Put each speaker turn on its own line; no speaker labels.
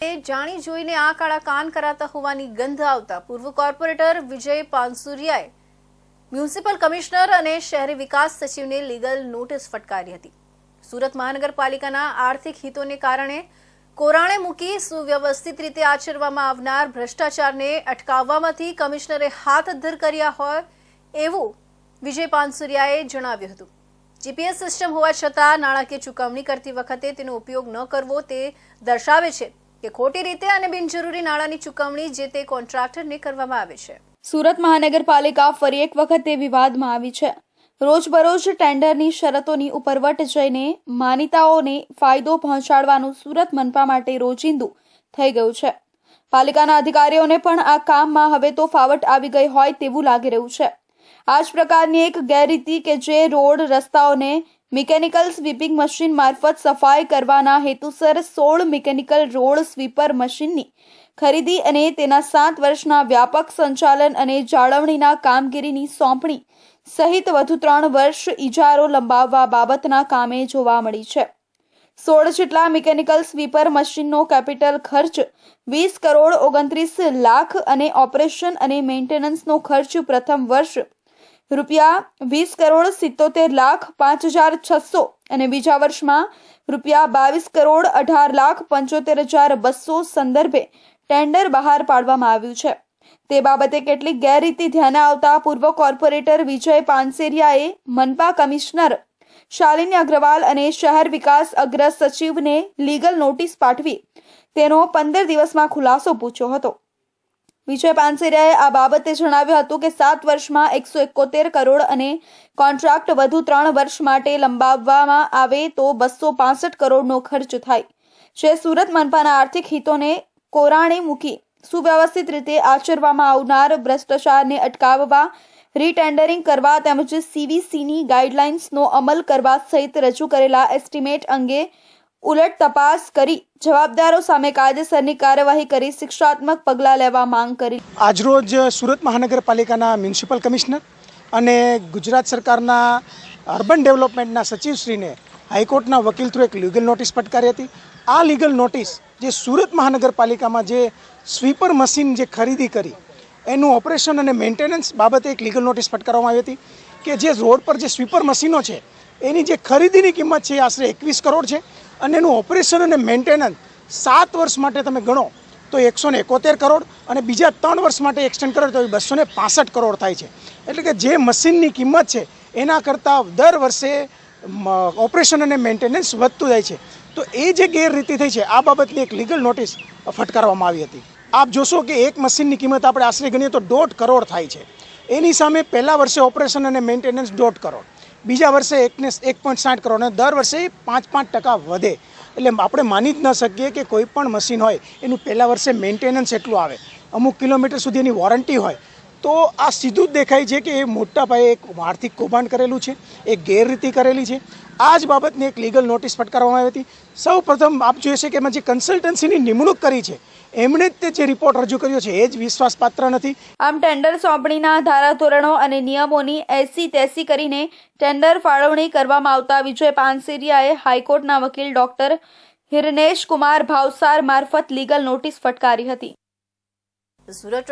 જાણી જોઈને આ કાળા કાન કરાતા હોવાની ગંધ આવતા પૂર્વ કોર્પોરેટર વિજય પાનસુરિયાએ મ્યુનિસિપલ કમિશનર અને શહેરી વિકાસ સચિવને લીગલ નોટિસ ફટકારી હતી. સુરત મહાનગરપાલિકાના આર્થિક હિતોને કારણે કોરાણે મૂકી સુવ્યવસ્થિત રીતે આચરવામાં આવનાર ભ્રષ્ટાચારને અટકાવવામાંથી કમિશનરે હાથ ધર કર્યા હોય એવું વિજય પાનસુરિયાએ જણાવ્યું હતું. જીપીએસ સિસ્ટમ હોવા છતાં નાણાકીય ચૂકવણી કરતી વખતે તેનો ઉપયોગ ન કરવો તે દર્શાવે છે. કે ખોટી રીતે અને બિનજરૂરી નાણાંની ચૂકવણી જે તે કોન્ટ્રાક્ટરને કરવામાં આવે છે.
સુરત મહાનગરપાલિકા ફરી એક વખત તે વિવાદમાં આવી છે. રોજબરોજ ટેન્ડરની શરતોની ઉપરવટ જઈને માનિતાઓને ફાયદો પહોંચાડવાનું સુરત મનપા માટે રોજિંદુ થઈ ગયું છે. પાલિકાના અધિકારીઓને પણ આ કામમાં હવે તો ફાવટ આવી ગઈ હોય તેવું લાગી રહ્યું છે. આ જ પ્રકારની એક ગેરરીતિ કે જે રોડ રસ્તાઓને મિકેનિકલ સ્વીપિંગ મશીન મારફત સફાઈ કરવાના હેતુસર સોળ મિકેનિકલ રોડ સ્વીપર મશીનની ખરીદી અને તેના સાત વર્ષના વ્યાપક સંચાલન અને જાળવણીના કામગીરીની સોંપણી સહિત વધુ ત્રણ વર્ષ ઇજારો લંબાવવા બાબતના કામે જોવા મળી છે. સોળ જેટલા મિકેનિકલ સ્વીપર મશીનનો કેપિટલ ખર્ચ વીસ કરોડ ઓગણત્રીસ લાખ અને ઓપરેશન અને મેન્ટેનન્સનો ખર્ચ પ્રથમ વર્ષ રૂપિયા વીસ કરોડ સિત્તોતેર લાખ પાંચ હજાર છસો અને બીજા વર્ષમાં રૂપિયા બાવીસ કરોડ અઢાર લાખ પંચોતેર હજાર બસો સંદર્ભે ટેન્ડર બહાર પાડવામાં આવ્યું છે. તે બાબતે કેટલીક ગેરરીતિ ધ્યાને આવતા પૂર્વ કોર્પોરેટર વિજય પાનસેરિયાએ મનપા કમિશનર શાલિની અગ્રવાલ અને શહેર વિકાસ અગ્ર સચિવને લીગલ નોટિસ પાઠવી તેનો પંદર દિવસમાં ખુલાસો પૂછ્યો હતો. વિજય પાનસેરિયાએ આ બાબતે જણાવ્યું હતું કે સાત વર્ષમાં એકસો એકોતેર કરોડ અને કોન્ટ્રાક્ટ વધુ ત્રણ વર્ષ માટે લંબાવવામાં આવે તો બસો પાસઠ કરોડનો ખર્ચ થાય. જે સુરત મનપાના આર્થિક હિતોને કોરાણે મૂકી સુવ્યવસ્થિત રીતે આચરવામાં આવનાર ભ્રષ્ટાચારને અટકાવવા, રીટેન્ડરિંગ કરવા તેમજ સીવીસીની ગાઈડલાઇન્સનો અમલ કરવા સહિત રજૂ કરેલા એસ્ટિમેટ અંગે ઉલટ તપાસ કરી જવાબદારો સામે કાયદેસરની કાર્યવાહી કરી શિક્ષાત્મક પગલાં લેવા માંગ કરી.
આજરોજ સુરત મહાનગરપાલિકાના મ્યુનિસિપલ કમિશનર અને ગુજરાત સરકારના અર્બન ડેવલપમેન્ટના સચિવશ્રીને હાઈકોર્ટના વકીલ થ્રુ એક લીગલ નોટિસ ફટકારી હતી. આ લીગલ નોટિસ જે સુરત મહાનગરપાલિકામાં જે સ્વીપર મશીન જે ખરીદી કરી, એનું ઓપરેશન અને મેન્ટેનન્સ બાબતે એક લીગલ નોટિસ ફટકારવામાં આવી હતી કે જે રોડ પર જે સ્વીપર મશીનો છે, એની જે ખરીદીની કિંમત છે એ આશરે એકવીસ કરોડ છે. અને એનું ઓપરેશન અને મેન્ટેનન્સ સાત વર્ષ માટે તમે ગણો તો એકસો એકોતેર કરોડ અને બીજા ત્રણ વર્ષ માટે એક્સટેન્ડ કરો તો બસો ને પાસઠ કરોડ થાય છે. એટલે કે જે મશીનની કિંમત છે, એના કરતાં દર વર્ષે ઓપરેશન અને મેન્ટેનન્સ વધતું જાય છે. તો એ જે ગેરરીતિ થઈ છે, આ બાબતની એક લીગલ નોટિસ ફટકારવામાં આવી હતી. આપ જોશો કે એક મશીનની કિંમત આપણે આશરે ગણીએ તો દોઢ કરોડ થાય છે. એની સામે પહેલા વર્ષે ઓપરેશન અને મેન્ટેનન્સ દોઢ કરોડ. બીજા વર્ષે એકને એક પોઈન્ટ સાઠ કરોડ અને દર વર્ષે પાંચ પાંચ ટકા વધે. એટલે આપણે માની જ ન શકીએ કે કોઈ પણ મશીન હોય, એનું પહેલાં વર્ષે મેન્ટેનન્સ એટલું આવે. અમુક કિલોમીટર સુધી એની વોરંટી હોય. તો આ સીધું જ દેખાય છે કે એ મોટા પાયે એક આર્થિક કૌભાંડ કરેલું છે એક ગેરરીતિ કરેલી છે. આ જ બાબતની એક લીગલ નોટિસ ફટકારવામાં આવી હતી. સૌ પ્રથમ આપ જોઈએ છે કે એમાં જે કન્સલ્ટન્સીની નિમણૂક કરી છે એમણે જ તે જે રિપોર્ટ રજૂ કર્યો છે એ જ વિશ્વાસપાત્ર નથી.
આમ ટેન્ડર સોંપણીના ધારાધોરણો અને નિયમોની એસી તેસી કરીને ટેન્ડર ફાળવણી કરવામાં આવતા વિજય પાનસેરિયાએ હાઈકોર્ટના વકીલ ડોક્ટર હિરનેશ કુમાર ભાવસાર મારફત લીગલ નોટિસ ફટકારી હતી.
સુરત